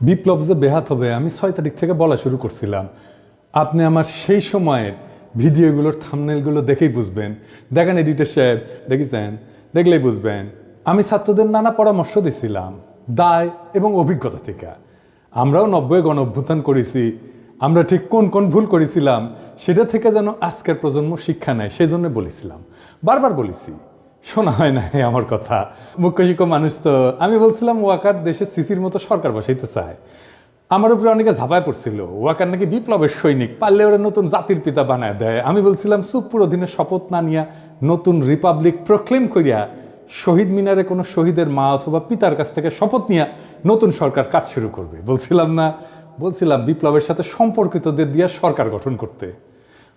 বিপ্লব যে বেহাত হবে, আমি ছয় তারিখ থেকে বলা শুরু করছিলাম। আপনি আমার সেই সময়ের ভিডিওগুলোর থামনেলগুলো দেখেই বুঝবেন। দেখেন এডিটর সাহেব, দেখেছেন? দেখলেই বুঝবেন। আমি ছাত্রদের নানা পরামর্শ দিছিলাম, দায় এবং অভিজ্ঞতা থেকে। আমরাও নব্বই গণ অভ্যুত্থান করেছি। আমরা ঠিক কোন কোন ভুল করেছিলাম, সেটা থেকে যেন আজকের প্রজন্ম শিক্ষা নেয় সেই জন্য বলেছিলাম। বারবার বলেছি শোনা হয় না আমার কথা। মুখ্য শিক্ষক মানুষ তো। আমি বলছিলাম, ওয়াকার দেশে সিসির মতো সরকার বসাইতে চায়। আমার উপরে অনেকে ঝাঁপায় পড়ছিল। ওয়াকার নাকি বিপ্লবের সৈনিক, পারলে ওরা নতুন জাতির পিতা বানায় দেয়। আমি বলছিলাম সুপুর অধীনে শপথ না নিয়া নতুন রিপাবলিক প্রক্লেম করিয়া শহীদ মিনারে কোনো শহীদের মা অথবা পিতার কাছ থেকে শপথ নিয়া নতুন সরকার কাজ শুরু করবে। বলছিলাম না, বলছিলাম বিপ্লবের সাথে সম্পর্কিতদের দিয়া সরকার গঠন করতে।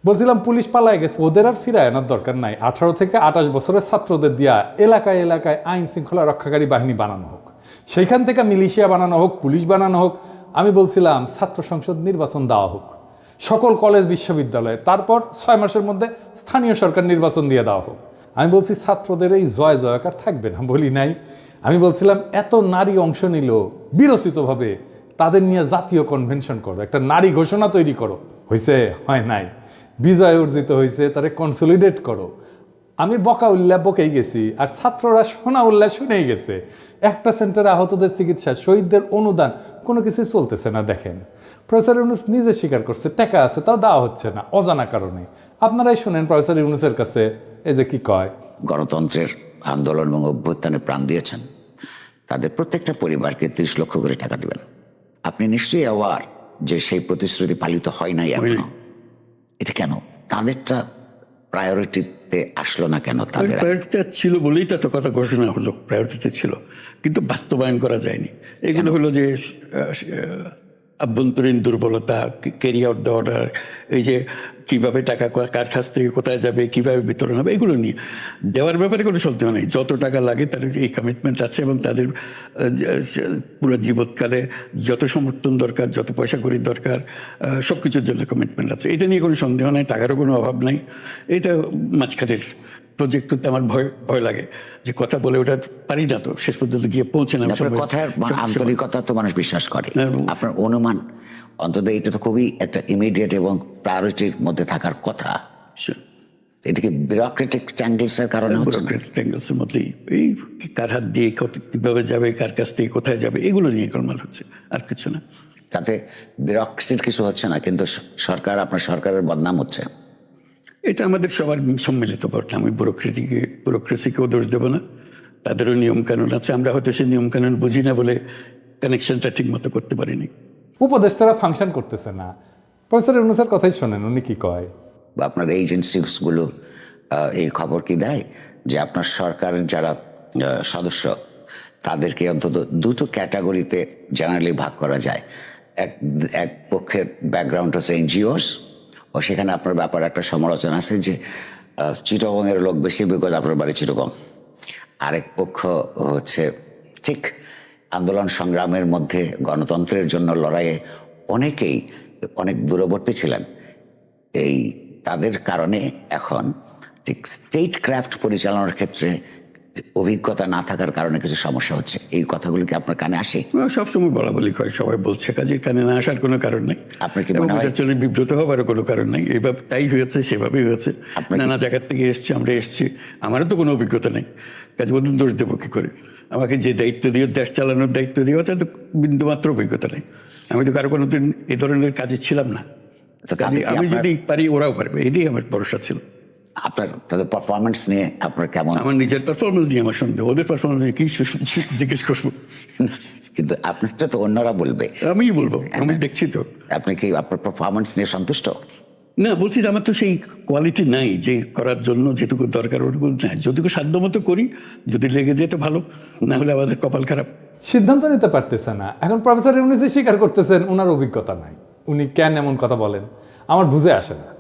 বলছিলাম পুলিশ পালায় গেছে। ওদের আর ফিরে আনার দরকার নাই। আঠারো থেকে আঠাশ বছরের ছাত্রদের দিয়া এলাকায় এলাকায় আইন শৃঙ্খলা রক্ষাকারী বাহিনী বানানো হোক। সেইখান থেকে মিলিশিয়া বানানো হোক, পুলিশ বানানো হোক, আমি বলছিলাম ছাত্র সংসদ নির্বাচন দেওয়া হোক। সকল কলেজ, বিশ্ববিদ্যালয়ে, তারপর ছয় মাসের মধ্যে স্থানীয় সরকার নির্বাচন দিয়ে দেওয়া হোক। আমি বলছি, ছাত্রদের এই জয় জয়কার থাকবে না বলি নাই। আমি বলছিলাম, এত নারী অংশ নিল, বিরচিতভাবে তাদের নিয়ে জাতীয় কনভেনশন করো। একটা নারী ঘোষণা তৈরি করো। হয়েছে হয় নাই। বিজয় অর্জিত হয়েছে তারে কনসলিডেট করো। আমি বকা উল্লাহ বকেই গেছি আর ছাত্ররা শোনা উল্লাহ শুনেই গেছে। একটা সেন্টারে আহতদের চিকিৎসা শহীদদের অনুদান কোনো কিছুই চলতেছে না দেখেন। প্রফেসর ইউনুস নিজে স্বীকার করছে টাকা আছে তাও দেওয়া হচ্ছে না অজানা কারণে। আপনারাই শোনেন প্রফেসর ইউনুসের কাছে এই যে কি কয়? গণতন্ত্রের আন্দোলন এবং অভ্যুত্থানে প্রাণ দিয়েছেন। তাদের প্রত্যেকটা পরিবারকে ত্রিশ লক্ষ করে টাকা দিবেন। আপনি নিশ্চয়ই অ্যাওয়ার যে সেই প্রতিশ্রুতি পালিত হয় নাই এখনও। এটা কেন? তাদেরটা প্রায়োরিটিতে আসলো না কেন তাদের প্রায়োরিটিতে ছিল বলেই তো কথা ঘোষণা হলো প্রায়োরিটিতে ছিল। কিন্তু বাস্তবায়ন করা যায়নি। এগুলো হলো যে আভ্যন্তরীণ দুর্বলতা কেরিয়ার আউট এই যে কীভাবে টাকা কার কাছ থেকে কোথায় যাবে কীভাবে বিতরণ হবে এগুলো নিয়ে। দেওয়ার ব্যাপারে কোনো সন্দেহ নেই। যত টাকা লাগে তাদের এই কমিটমেন্ট আছে এবং তাদের পুরো জীবৎকালে যত সমর্থন দরকার যত পয়সা করি দরকার সব কিছুর জন্য কমিটমেন্ট আছে। এটা নিয়ে কোনো সন্দেহ নাই টাকারও কোনো অভাব নাই। এটা মাঝখানের প্রজেক্ট করতে আমার ভয় ভয় লাগে যে কথা বলে ওটা পারি না তো শেষ পর্যন্ত গিয়ে পৌঁছে না কথার আন্তরিকতা তো মানুষ বিশ্বাস করে। আপনার অনুমান অন্তত এটা তো খুবই একটা ইমিডিয়েট এবং প্রায়োরিটির মধ্যে থাকার কথা। এটা কি বিউরোক্রেটিক ট্যাঙ্গলসের কারণে না? ট্যাঙ্গলসের মধ্যেই এই কার হাত দিয়ে কীভাবে যাবে কার কাছ থেকে কোথায় যাবে এগুলো নিয়ে গোলমাল হচ্ছে আর কিছু না। তাতে বিউরোক্রেসির কিছু হচ্ছে না কিন্তু সরকার আপনার সরকারের বদনাম হচ্ছে। এটা আমাদের সবার সম্মিলিত বর্তমান আমি ব্যুরোক্রেটিকে ব্যুরোক্রেসিকেও দোষ দেবো না। তাদেরও নিয়মকানুন আছে আমরা হয়তো সেই নিয়মকানুন বুঝি না বলে কানেকশনটা ঠিক মতো করতে পারিনি। উপদেষ্টারা ফাংশন করতেছে না। প্রফেসর ইউনুসের কথাই শোনেন, উনি কি কয়? বা আপনার এজেন্সিসগুলো এই খবর কি দেয়? যে আপনার সরকারের যারা সদস্য, তাদেরকে অন্তত দুটো ক্যাটাগরিতে জেনারেলি ভাগ করা যায়। এক এক পক্ষের ব্যাকগ্রাউন্ড হচ্ছে এনজিওস, ও সেখানে আপনার ব্যাপারে একটা সমালোচনা আছে যে চিটগংয়ের লোক বেশি বিকজ আপনার বাড়ি চিটগং। আরেক পক্ষ হচ্ছে ঠিক আন্দোলন সংগ্রামের মধ্যে গণতন্ত্রের জন্য লড়াইয়ে অনেকেই অনেক দূরবর্তী ছিলেন। এই তাদের কারণে এখন ঠিক স্টেট ক্রাফট পরিচালনার ক্ষেত্রে অভিজ্ঞতা না থাকার কারণে কিছু সমস্যা হচ্ছে। এই কথাগুলো কি আপনার কানে আসে? সবসময় বলা বলি করে সবাই বলছে কাজের কানে না আসার কোনো কারণ নেই। আপনার কি মনে হয়- জন্য বিব্রত হওয়ারও কোনো কারণ নেই। এইভাবে তাই হয়েছে সেভাবেই হয়েছে। নানা জায়গার থেকে এসছি আমরা এসছি। আমারও তো কোনো অভিজ্ঞতা নেই। কাজে বলুন দোষ দেবো কী করে? আমাকে যে দায়িত্ব দিয়ে দেশ চালানোর দায়িত্ব দিয়ে আছে তো বিন্দুমাত্র অভিজ্ঞতা নেই। আমি তো কারও কোনো দিন এই ধরনের কাজে ছিলাম না। তাতে আমি যদি পারি ওরাও পারবে। এটাই আমার ভরসা ছিল। আপনার তাদের পারফরমেন্স নিয়ে আপনার কেমন? আমার নিজের পারফরমেন্স নিয়ে আমার সন্দেহ। ওদের পারফরমেন্স নিয়ে কি জিজ্ঞেস করব? কিন্তু আপনারটা তো অন্যরা বলবে। আমি বলব। আমি দেখছি তো। আপনি কি আপনার পারফরমেন্স নিয়ে সন্তুষ্ট? না, বলছি যে আমার তো সেই কোয়ালিটি নাই যে করার জন্য যেটুকু দরকার ওটুকু নাই। যদিও সাধ্য মতো করি, যদি লেগে যেত ভালো, না হলে আমাদের কপাল খারাপ। সিদ্ধান্ত নিতে পারতেছে না। এখন প্রফেসর ইউনুসই স্বীকার করতেছেন ওনার অভিজ্ঞতা নাই। উনি কেন এমন কথা বলেন? আমার বুঝে আসে না।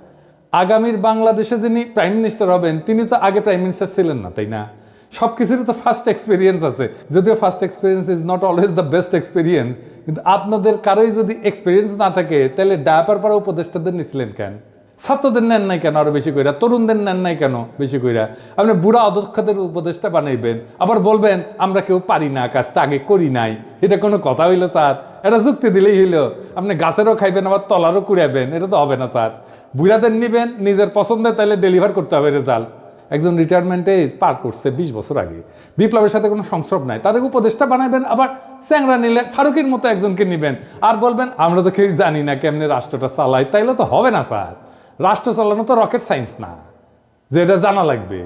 আগামীর বাংলাদেশে যিনি প্রাইম মিনিস্টার হবেন, তিনি তো আগে প্রাইম মিনিস্টার ছিলেন না, তাই না? সব কিছুরই তো ফার্স্ট এক্সপিরিয়েন্স আছে। যদিও first experience is not always the best experience কিন্তু আপনাদের কারোই যদি এক্সপিরিয়েন্স না থাকে, তাহলে ডায়াপার পাড়া উপদেষ্টাদের নিছিলেন কেন? ছাত্রদের নেন নাই কেন আরও বেশি কইরা? তরুণদের নেন নাই কেন বেশি কইরা? আপনি বুড়া অদক্ষদের উপদেষ্টা বানাইবেন, আবার বলবেন, আমরা কেউ পারি না, কাজটা আগে করি নাই। এটা কোনো কথা হইল, স্যার? এটা যুক্তি দিলেই হইল। আপনি গাছেরও খাইবেন, আবার তলারও কুড়াবেন এটা তো হবে না, স্যার। বুড়াদের নিবেন, নিজের পছন্দের তাইলে ডেলিভার করতে হবে রেজাল্ট একজন রিটায়ারমেন্টে পার করছে বিশ বছর আগে। বিপ্লবের সাথে কোনো সংস্রব নাই। তাদের উপদেশটা বানাবেন আবার চ্যাংরা নিলে ফারুকের মতো একজনকে নিবেন। আর বলবেন, আমরা তো কেউ জানি না কেমনে রাষ্ট্রটা চালাই তাইলে তো হবে না, স্যার। রাষ্ট্র চালানো তো রকেট সায়েন্স না। যে এটা জানা লাগবে।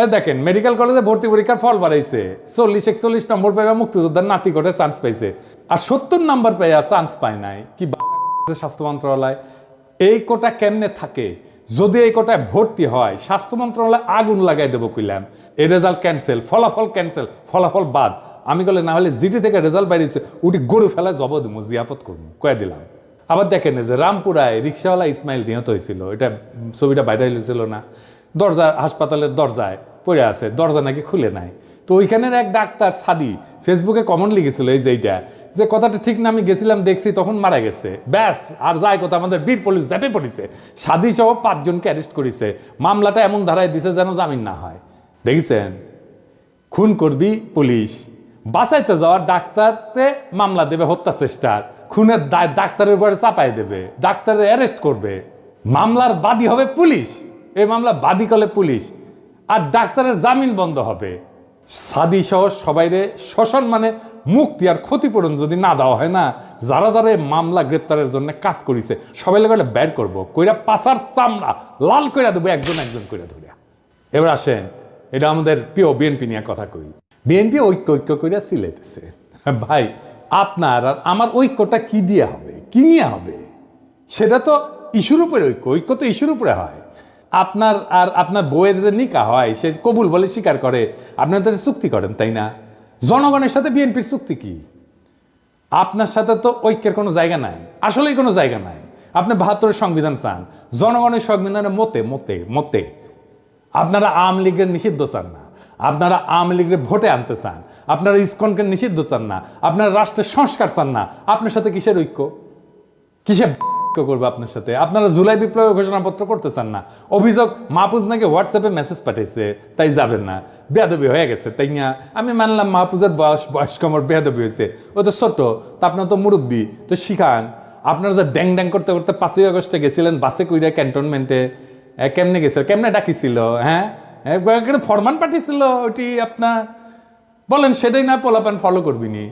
এ দেখেন মেডিকেল কলেজে ভর্তি পরীক্ষার ফল বাড়াইছে। চল্লিশ একচল্লিশ নম্বর পেয়ে মুক্তিযোদ্ধার নাতি করে চান্স পাইছে। আর সত্তর নম্বর পেয়ে চান্স পায় নাই। কি স্বাস্থ্য মন্ত্রণালয়? এই কোটা কেমনে থাকে? যদি এই কোটায় ভর্তি হয়, স্বাস্থ্য মন্ত্রণালয় আগুন লাগাই দেবো কইলাম। এই রেজাল্ট ক্যান্সেল, ফলাফল ক্যান্সেল, ফলাফল বাদ। আমি বলে না হলে জিটি থেকে রেজাল্ট বাইরেছে, উঠি গরু ফেলায় জব দিব, জিয়াফত করব, কয়ে দিলাম। আবার দেখেন যে রামপুরায় রিক্সাওয়ালা ইসমাইল নিহত হয়েছিল, এটা ছবিটা বাইরে হয়েছিল না। দরজা, হাসপাতালের দরজায় পড়ে আছে, দরজা নাকি খুলে নাই। তো ওইখানের এক ডাক্তার সাদি ফেসবুকে কমন লিখেছিল এই যে এইটা যে কথাটা ঠিক না, আমি গেছিলাম, দেখছি তখন মারা গেছে। ব্যাস, আর যায় কথা আমাদের বীর পুলিশ জ্যাপে পড়েছে। সাদি সহ পাঁচজনকে অ্যারেস্ট করেছে। মামলাটা এমন ধারায় দিছে যেন জামিন না হয়। দেখেছেন? খুন করবি পুলিশ। বাঁচাইতে যাওয়ার ডাক্তারকে মামলা দেবে, হত্যা চেষ্টার। খুনের দায় ডাক্তারের উপরে চাপাই দেবে। ডাক্তারের অ্যারেস্ট করবে। মামলার বাদী হবে পুলিশ। এই মামলা বাদী করলে পুলিশ। আর ডাক্তারের জামিন বন্ধ হবে। সাদি সহ সবাইরে শোষণ মানে মুক্তি আর ক্ষতিপূরণ যদি না দেওয়া হয় না, যারা যারা মামলা গ্রেপ্তারের জন্য কাজ করেছে, সবাই লাগে বের করব। কইরা পাশার চামড়া, লাল কইরা দেবো, একজন একজন কইরা ধরিয়া। এবার আসেন, এটা আমাদের প্রিয় বিএনপি নিয়ে কথা কই। বিএনপি ঐক্য ঐক্য কইরা সিলেতেছে ভাই, আপনার আর আমার ঐক্যটা কি দিয়ে হবে? কি নিয়ে হবে? সেটা তো ইস্যুর উপরে ঐক্য ঐক্য তো ইস্যুর উপরে হয়। আপনার আর আপনার বইয়ের যে নিকা হয়, সে কবুল বলে স্বীকার করে আপনাদের চুক্তি করেন, তাই না? জনগণের সাথে বিএনপির চুক্তি কি? আপনার সাথে তো ঐক্যের কোনো জায়গা নাই। আসলেই কোনো জায়গা নাই। আপনি বাহাত্তরের সংবিধান চান। জনগণের সংবিধানের মতে মতে মতে আপনারা আওয়ামী লীগের নিষিদ্ধ চান না। আপনারা আওয়ামী লীগের ভোটে আনতে চান। আপনারা ইসকনকে নিষিদ্ধ চান না। আপনারা রাষ্ট্রের সংস্কার চান না। আপনার সাথে কিসের ঐক্য? কিসে ঐক্য করবে আপনার সাথে। আপনারা জুলাই বিপ্লবের ঘোষণাপত্র করতে চান না। অভিযোগ মাহফুজ নাকি হোয়াটসঅ্যাপে মেসেজ পাঠিয়েছে তাই যাবেন না। বেয়াদবি হয়ে গেছে, তাই না? আমি মানলাম মাহফুজের বয়স বয়স কমর বেয়াদবি হয়েছে। ও তো ছোট, তা আপনার তো মুরব্বী, তো শিখান। আপনারা যে ড্যাং ড্যাং করতে করতে পাঁচই আগস্টে গেছিলেন, বাসে কইরা ক্যান্টনমেন্টে। কেমনে গেছিল? কেমনে ডাকিছিল? হ্যাঁ? ফরমান পাঠিয়েছিল ওটি আপনার? বলেন সেটাই না, পোলাপান ফলো করবিনি।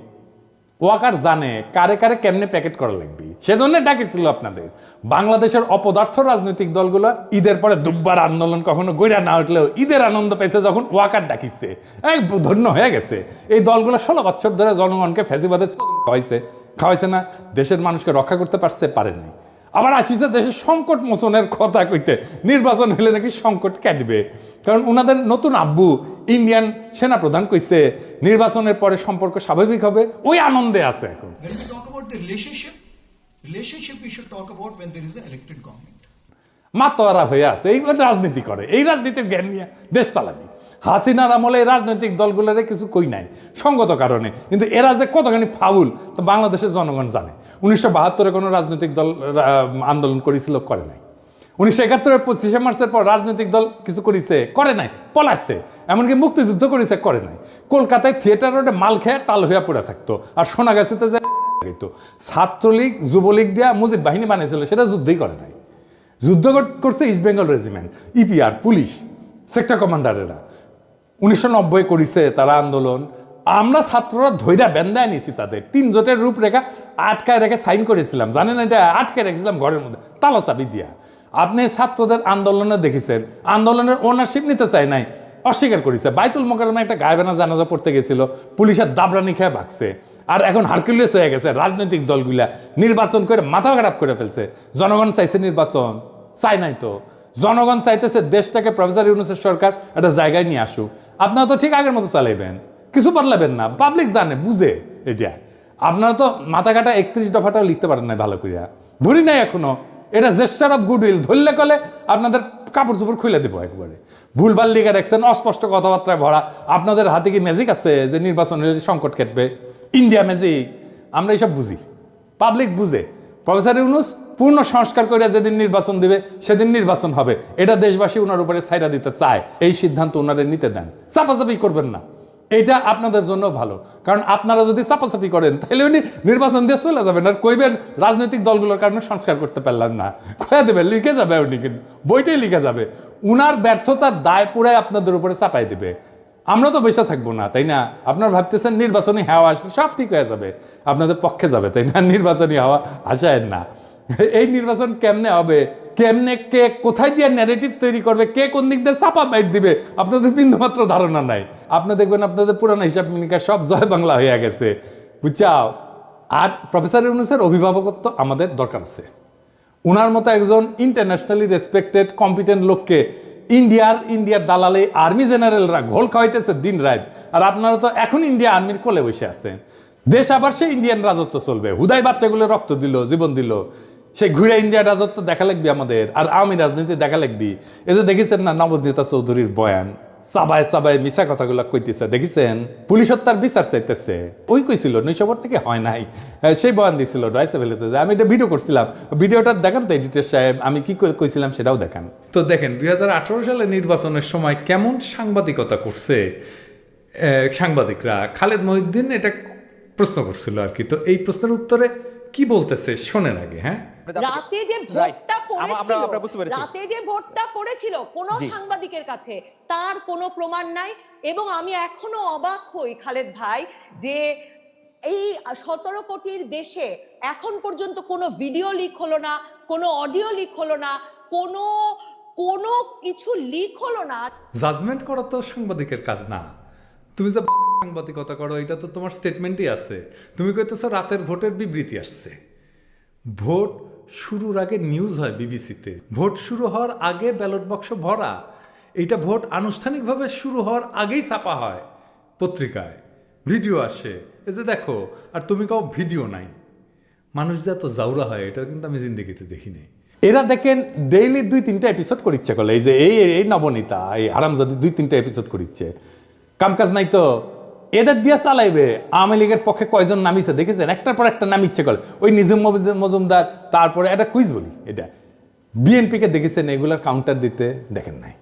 ওয়াকার জানে কারে কারে কেমনে প্যাকেট করা লাগবে। সেজন্য ডাকেছিল আপনাদের। বাংলাদেশের অপদার্থ রাজনৈতিক দলগুলো ঈদের পরে দুব্বার আন্দোলন কখনো গৈরা না উঠলেও ঈদের আনন্দ পেয়েছে যখন ওয়াকার ডাকিছে। এক ধন্য হয়ে গেছে। এই দলগুলো ষোলো বছর ধরে জনগণকে ফেসিবাদে খাওয়াইছে। খাওয়াইছে না, দেশের মানুষকে রক্ষা করতে পারছে পারেনি আবার আসিছে দেশের সংকট মোচনের কথা কইতে নির্বাচন হলে নাকি সংকট কাটবে। কারণ ওনাদের নতুন আব্বু ইন্ডিয়ান সেনাপ্রধান কইছে নির্বাচনের পরে সম্পর্ক স্বাভাবিক হবে ওই আনন্দে আছে এখন. মাতোয়ারা হয়ে আছে এই রাজনীতি করে এই রাজনীতির জ্ঞান নিয়ে দেশ চালাবি। হাসিনার আমলে এই রাজনৈতিক দলগুলোরে কিছু কই নাই সঙ্গত কারণে। কিন্তু এরা যে কতখানি ফাউল তো বাংলাদেশের জনগণ জানে। উনিশশো কোনো রাজনৈতিক দল আন্দোলন করেছিল, করে নাই। উনিশশো একাত্তরের পঁচিশে মার্চের পর রাজনৈতিক দল কিছু করেছে, করে নাই পলাচ্ছে এমনকি মুক্তিযুদ্ধ করেছে, করে নাই। কলকাতায় থিয়েটার রোডে মাল খেয়ে টাল হইয়া পড়ে থাকতো। আর সোনাগাছিতে যে লাগাইতো। ছাত্রলীগ, যুবলীগ দিয়া মুজিব বাহিনী বানিয়েছিল সেটা যুদ্ধই করে নাই। যুদ্ধ কর- করছে East Bengal regiment EPR police sector কমান্ডারেরা উনিশশো নব্বই করেছে তারা আন্দোলন। আমরা ছাত্ররা ধৈর্য বেন্দায় নিছি তাদের। তিন জোটের রূপরেখা আটকায় রেখে সাইন করেছিলাম। জানেন এটা? আটকায় রেখেছিলাম ঘরের মধ্যে। তালা চাবি দিয়া। আপনি ছাত্রদের আন্দোলনে দেখেছেন। আন্দোলনের ওনারশিপ নিতে চায় নাই। অস্বীকার করেছে। বাইতুল মোকারমে একটা গায়েবানা জানাজা পড়তে গেছিল। পুলিশের দাবরানি খেয়ে ভাগছে আর এখন হারকুলিয়াস হয়ে গেছে রাজনৈতিক দলগুলা। নির্বাচন করে মাথা খারাপ করে ফেলছে। জনগণ চাইছে নির্বাচন। চাই নাই তো। জনগণ চাইতেছে দেশটাকে প্রফেসর ইউনুসের সরকার একটা জায়গায় নিয়ে আসুক। আপনারা তো ঠিক আগের মতো চালাইবেন। কিছু বদলাবেন না। পাবলিক জানে, বুঝে। এটা। আপনারা তো মাথা কাটা একত্রিশ দফাটাও লিখতে পারেন না ভালো করিয়া ধরি নাই এখনও। এটা জেস্টার অফ গুডউইল ধরলে কলে আপনাদের কাপড় চোপড় খুলে দেবো একবারে। ভুলভাল লিখে রাখছেন, অস্পষ্ট কথাবার্তায় ভরা। আপনাদের হাতে কি ম্যাজিক আছে যে নির্বাচন হলে সংকট কাটবে? ইন্ডিয়া ম্যাজিক আমরা এইসব বুঝি। পাবলিক বুঝে। প্রফেসর ইউনুস পূর্ণ সংস্কার করে যেদিন নির্বাচন দিবে, সেদিন নির্বাচন হবে। এটা দেশবাসী ওনার উপরে ছাইরা দিতে চায়। এই সিদ্ধান্ত ওনারে নিতে দেন। চাপাচাপি করবেন না। এটা আপনাদের জন্য ভালো। কারণ আপনারা যদি চাপাচাপি করেন, তাহলে উনি নির্বাচন দিয়ে চলে যাবেন আর কইবেন, রাজনৈতিক দলগুলোর কারণে সংস্কার করতে পারলাম না। কয়া দেবেন, লিখে যাবে উনি কিন্তু, বইটাই লিখে যাবে। উনার ব্যর্থতার দায় পুরাই আপনাদের উপরে চাপাই দিবে। আমরা তো বসে থাকব না, তাই না? আপনারা ভাবতেছেন নির্বাচনী হাওয়া আসলে সব ঠিক হয়ে যাবে। আপনাদের পক্ষে যাবে, তাই না? নির্বাচনী হাওয়া আসায় না। এই নির্বাচন কেমনে হবে? কেমনে কে কোথায় দিয়ে ন্যারেটিভ তৈরি করবে, কে কোন দিক দিয়ে চাপা বাইট দিবে, আপনাদের বিন্দুমাত্র ধারণা নাই। আপনি দেখবেন আপনাদের পুরানো হিসাব মিনিকা সব জয় বাংলা হয়ে গেছে। বুঝছাও? আর প্রফেসর ইউনুসের অভিভাবকত্ব আমাদের দরকার আছে। উনার মতো একজন ইন্টারন্যাশনালি রেসপেক্টেড কম্পিটেন্ট লোককে ইন্ডিয়ার ইন্ডিয়ার দালালে আর্মি জেনারেলরা ঘোল খাওয়াইতেছে দিন রাত। আর আপনারা তো এখন ইন্ডিয়া আর্মির কোলে বসে আছেন। দেশ আবার সে ইন্ডিয়ান রাজত্ব চলবে। হুদাই বাচ্চাগুলো রক্ত দিল, জীবন দিল। সেই ঘুরে ইন্ডিয়ার রাজত্ব দেখা লাগবে আমাদের, আর আওয়ামী রাজনীতি দেখা লাগবি। এই যে দেখেছেন না নবনীতা চৌধুরীর বয়ান? সাবায় সাবায় মিশা কথাগুলো কইতেছে, দেখেছেন? পুলিশ হত্যার বিচার চাইতেছে। ওই কইছিল নৈশবর থেকে হয় নাই? সেই বয়ান দিছিল ডয়সে ফেলেছে যে, আমি এটা ভিডিও করছিলাম। ভিডিওটা দেখান তো এডিটর সাহেব, আমি কি কইছিলাম সেটাও দেখান। তো দেখেন, দুই হাজার আঠারো সালে নির্বাচনের সময় কেমন সাংবাদিকতা করছে সাংবাদিকরা? খালেদ মহিউদ্দিন এটা প্রশ্ন করছিল আর কি। তো এই প্রশ্নের উত্তরে কি বলতেছে? শোনেন আগে হ্যাঁ? রাতে যে ভোটটা পড়েছিল রাতে যে ভোটটা পড়েছিল কোন সাংবাদিকের কাছে তার কোনো প্রমাণ নাই এবং আমি এখনও অবাক হই খালেদ ভাই যে এই সতেরো কোটির দেশে এখন পর্যন্ত কোনো ভিডিও লিক হলো না কোনো অডিও লিক হলো না কোনো কোনো কিছু লিক হলো না। জাজমেন্ট করা তো সাংবাদিকের কাজ না। তুমি যে সাংবাদিকতা করো, এটা তো তোমার স্টেটমেন্টই আছে। তুমি কইতেছো রাতের ভোটের বিবৃতি আসছে। ভোট শুরুর আগে নিউজ হয় বিবিসিতে ভোট শুরু হওয়ার আগে ব্যালট বাক্স ভরা। এইটা ভোট আনুষ্ঠানিকভাবে শুরু হওয়ার আগেই ছাপা হয় পত্রিকায়। ভিডিও আসে। এই যে দেখো, আর তুমি কাও ভিডিও নাই। মানুষ যে এত জাউরা হয়, এটা কিন্তু আমি জিন্দগিতে দেখিনি। এরা দেখেন ডেইলি দুই তিনটা এপিসোড করিচ্ছে কলে। এই যে এই এই নবনীতা, এই আরামজাদি দুই তিনটা এপিসোড করিচ্ছে। কামকাজ নাই তো? এদের দিয়ে চালাইবে। আওয়ামী লীগের পক্ষে কয়জন নামিছে, দেখেছেন? একটার পর একটা নামিচ্ছে কলে ওই নিজুম মজুমদার, তারপরে একটা কুইজ বলি, এটা। বিএনপিকে দেখেছেন, এগুলার কাউন্টার দিতে দেখেন নাই।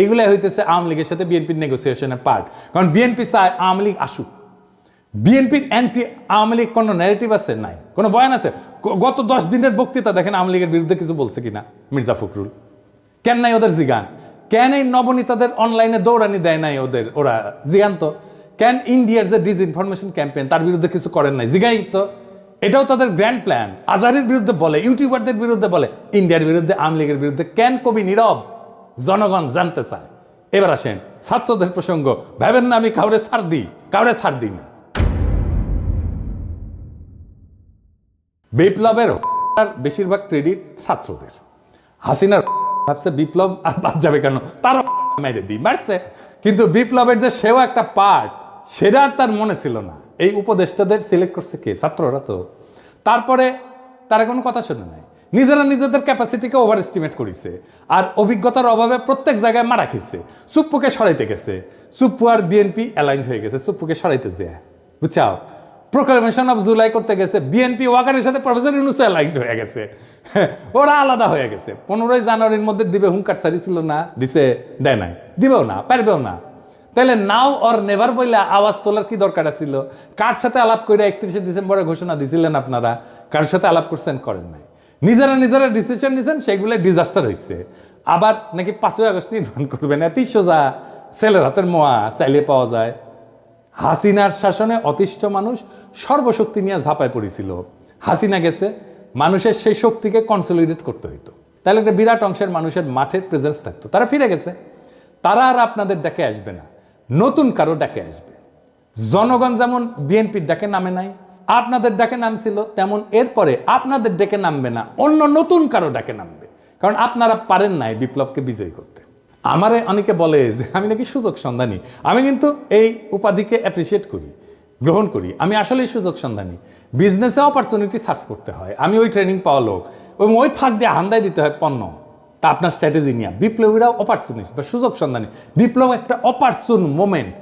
এইগুলাই হইতেছে আওয়ামী লীগের সাথে বিএনপির নেগোসিয়েশনের পার্ট কারণ বিএনপি চায় আওয়ামী লীগ আসুক। বিএনপির অ্যান্টি আওয়ামী লীগ কোনো ন্যারেটিভ আছে? নাই। কোনো বয়ান আছে? গত দশ দিনের বক্তৃতা দেখেন আওয়ামী লীগের বিরুদ্ধে কিছু বলছে কিনা, মির্জা ফখরুল। কেন নাই ওদের জিগান? কেন এই নবনীতাদের অনলাইনে দৌড়ানি দেয় নাই ওদের, ওরা? জিগান তো। কেন ইন্ডিয়ার যে ডিসইনফরমেশন ক্যাম্পেন তার বিরুদ্ধে কিছু করেন নাই? জিগাই তো। এটাও তাদের গ্র্যান্ড প্ল্যান আজারের বিরুদ্ধে বলে, ইউটিউবারদের বিরুদ্ধে বলে, ইন্ডিয়ার বিরুদ্ধে, আওয়ামী লীগের বিরুদ্ধে কেন কবি নীরব? জনগণ জানতে চায়। এবার আসেন, ছাত্রদের প্রসঙ্গ। ভাবেন না, আমি কাউরে ছাড় দিই, কাউরে ছাড় দিই না। বিপ্লবের বেশিরভাগ ক্রেডিট ছাত্রদের। হাসিনার ভাবছে বিপ্লব আর বাদ যাবে কেন? তারও মেরে দিই, মারছে। কিন্তু বিপ্লবের যে সেও একটা পার্ট সেটা আর তার মনে ছিল না। এই উপদেষ্টাদের সিলেক্ট করছে কে? ছাত্ররা তো। তারপরে তারা কোনো কথা শুনে নাই। নিজেরা নিজেদের ক্যাপাসিটিকে ওভার এস্টিমেট করেছে। আর অভিজ্ঞতার অভাবে প্রত্যেক জায়গায় মারা খেয়েছে। সুপ্পুকে সরাইতে গেছে। সুপ্পু আর বিএনপি অ্যালাইন হয়ে গেছে। সুপ্পুকে সরাইতে যায়। বুঝছাও? প্রোক্লামেশন অফ জুলাই করতে গেছে। বিএনপি ওয়াকারের সাথে প্রফেসর ইউনুস অ্যালাইন্ড হয়ে গেছে। ওরা আলাদা হয়ে গেছে। পনেরোই জানুয়ারির মধ্যে দিবে হুঙ্কার ছাড়িছিল না। দিছে, দেয় নাই। দিবেও না, পারবেও না। তাহলে নাও অর নেভার বইলে আওয়াজ তোলার কি দরকার ছিল কার সাথে আলাপ করে একত্রিশে ডিসেম্বরে ঘোষণা দিছিলেন আপনারা? কার সাথে আলাপ করছেন করেন নাই। নিজেরা নিজেরা ডিসিশন নিয়েছেন সেগুলো ডিজাস্টার হয়েছে আবার নাকি পাঁচই আগস্ট নির্মাণ করবেন, এতই সোজা। ছেলের হাতের মোয়া, চাইলে পাওয়া যায়। হাসিনার শাসনে অতিষ্ঠ মানুষ সর্বশক্তি নিয়ে ঝাঁপায় পড়েছিল। হাসিনা গেছে, মানুষের সেই শক্তিকে কনসলিডেট করতে হইতো। তাহলে একটা বিরাট অংশের মানুষের মাঠের প্রেজেন্স থাকতো। তারা ফিরে গেছে। তারা আর আপনাদের দেখে আসবে না। নতুন কারও ডাকে আসবে। জনগণ যেমন বিএনপির ডাকে নামে নাই, আপনাদের ডাকে নামছিল, তেমন এরপরে আপনাদের ডেকে নামবে না, অন্য নতুন কারও ডাকে নামবে। কারণ আপনারা পারেন নাই বিপ্লবকে বিজয়ী করতে। আমারে অনেকে বলে যে, আমি নাকি সুযোগ সন্ধানী। আমি কিন্তু এই উপাধিকে অ্যাপ্রিসিয়েট করি, গ্রহণ করি। আমি আসলেই সুযোগ সন্ধানী। বিজনেসে অপরচুনিটি সার্চ করতে হয়। আমি ওই ট্রেনিং পাওয়া লোক। এবং ওই ফাঁক দিয়ে হান্দায় দিতে হয় পণ্য। তা আপনার স্ট্র্যাটেজি নিয়ে। বিপ্লবীরা অপরচুনিস্ট বা সুযোগ সন্ধানী। বিপ্লব একটা অপারচুন মোমেন্ট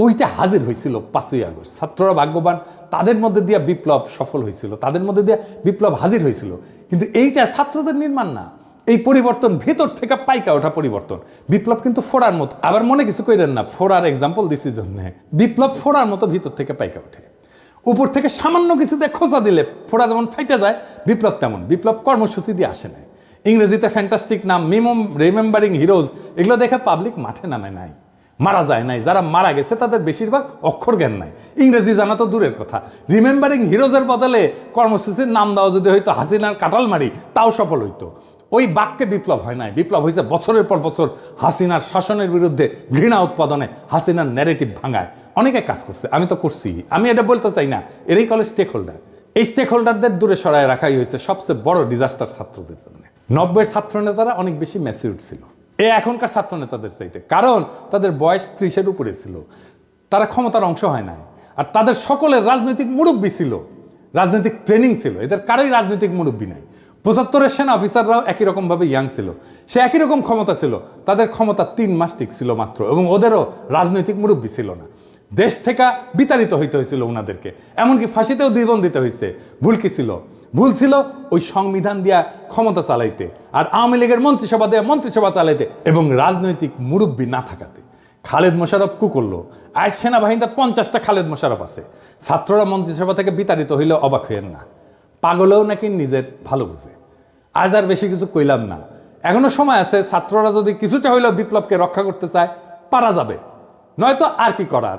ওইটা হাজির হয়েছিল পাঁচই আগস্ট। ছাত্ররা ভাগ্যবান, তাদের মধ্যে দিয়ে বিপ্লব সফল হয়েছিল। তাদের মধ্যে দিয়ে বিপ্লব হাজির হয়েছিল। কিন্তু এইটা ছাত্রদের নির্মাণ না। এই পরিবর্তন ভেতর থেকে পাইকা ওঠা পরিবর্তন। বিপ্লব কিন্তু ফোড়ার মতো। আবার মনে কিছু কইরেন না, ফোড়ার এক্সাম্পল দিছি জন্য। বিপ্লব ফোড়ার মতো ভিতর থেকে পাইকা ওঠে। উপর থেকে সামান্য কিছুতে খোঁজা দিলে ফোড়া যেমন ফাইটা যায়, বিপ্লব তেমন। বিপ্লব কর্মসূচি দিয়ে আসে নাই। ইংরেজিতে ফ্যান্টাস্টিক নাম মিমম রিমেম্বারিং হিরোজ এগুলো দেখে পাবলিক মাঠে নামে নাই, মারা যায় নাই। যারা মারা গেছে, তাদের বেশিরভাগ অক্ষর জ্ঞান নাই। ইংরেজি জানা তো দূরের কথা। রিমেম্বারিং হিরোজের বদলে কর্মসূচির নাম দেওয়া যদি হয়তো হাসিনার কাটাল মারি তাও সফল হইতো। ওই বাক্যে বিপ্লব হয় নাই। বিপ্লব হয়েছে বছরের পর বছর হাসিনার শাসনের বিরুদ্ধে ঘৃণা উৎপাদনে হাসিনার ন্যারেটিভ ভাঙায়। অনেকে কাজ করছে, আমি তো করছি। আমি এটা বলতে চাই না। এরই কলেজ স্টেক হোল্ডার এই স্টেক হোল্ডারদের দূরে সরায় রাখাই হয়েছে সবচেয়ে বড় ডিজাস্টার ছাত্রদের জন্য। নব্বইয়ের ছাত্র নেতারা অনেক বেশি ম্যাচিউর ছিল। এ এখনকার ছাত্র নেতাদের চাইতে। কারণ তাদের বয়স ত্রিশের উপরে ছিল। তারা ক্ষমতার অংশ হয় নাই। আর তাদের সকলের রাজনৈতিক মুরব্বী ছিল। রাজনৈতিক ট্রেনিং ছিল। এদের কারোই রাজনৈতিক মুরব্বী নাই। পঁচাত্তরের সেনা অফিসাররাও একই রকমভাবে ইয়াং ছিল। সে একই রকম ক্ষমতা ছিল। তাদের ক্ষমতা তিন মাস টিক ছিল মাত্র এবং ওদেরও রাজনৈতিক মুরব্বী ছিল না। দেশ থেকে বিতাড়িত হইতে হয়েছিল ওনাদেরকে এমনকি ফাঁসিতেও জীবন দিতে হয়েছে ভুল কি ছিল? ভুল ছিল, ওই সংবিধান দিয়া ক্ষমতা চালাইতে, আর আওয়ামী লীগের মন্ত্রিসভা দেয়া মন্ত্রিসভা চালাইতে এবং রাজনৈতিক মুরব্বী না থাকাতে। খালেদ মোশারফ কু করল, আজ সেনাবাহিনীতে পঞ্চাশটা খালেদ মোশারফ আছে। ছাত্ররা মন্ত্রিসভা থেকে বিতাড়িত হইলে অবাক হইয়েন না। পাগলেও নাকি নিজের ভালো বুঝে। আজ আর বেশি কিছু কইলাম না। এখনও সময় আছে, ছাত্ররা যদি কিছুটা হইলেও বিপ্লবকে রক্ষা করতে চায়, পারা যাবে। নয়তো আর কি করার?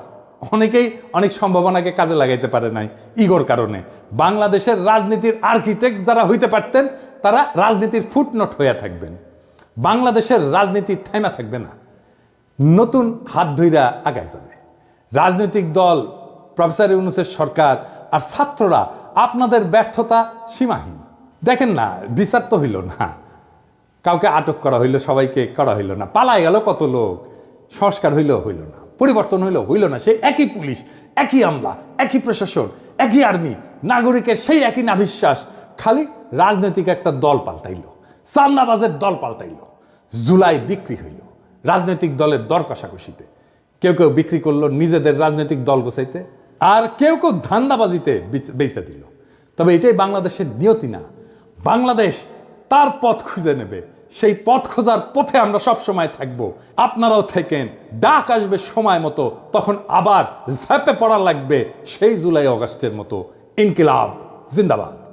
অনেকেই অনেক সম্ভাবনাকে কাজে লাগাইতে পারে নাই ইগোর কারণে। বাংলাদেশের রাজনীতির আর্কিটেক্ট যারা হইতে পারতেন, তারা রাজনীতির ফুটনোট হইয়া থাকবেন। বাংলাদেশের রাজনীতি থাইমা থাকবে না। নতুন হাত ধইরা আগায় যাবে। রাজনৈতিক দল, প্রফেসর ইউনুসের সরকার আর ছাত্ররা আপনাদের ব্যর্থতা সীমাহীন। দেখেন না, বিচার তো হইল না। কাউকে আটক করা হইল, সবাইকে করা হইল না। পালাই গেল কত লোক, সংস্কার হইলেও হইল না। পরিবর্তন হইল, হইল না। সেই একই পুলিশ, একই আমলা, একই প্রশাসন, একই আর্মি, নাগরিকের সেই একই নাভিশ্বাস, খালি রাজনৈতিক একটা দল পাল্টাইল, চান্দাবাজের দল পাল্টাইল, জুলাই বিক্রি হইল, রাজনৈতিক দলের দর কষাকষিতে। কেউ কেউ বিক্রি করল নিজেদের রাজনৈতিক দল গোছাইতে, আর কেউ কেউ ধান্দাবাজিতে বেচে দিল। তবে এটাই বাংলাদেশের নিয়তি না। বাংলাদেশ তার পথ খুঁজে নেবে। সেই পথ খোঁজার পথে আমরা সব সময় থাকব। আপনারাও থাকেন। ডাক আসবে সময় মতো, তখন আবার ঝাঁপে পড়া লাগবে সেই জুলাই অগাস্টের মতো। ইনকিলাব। জিন্দাবাদ।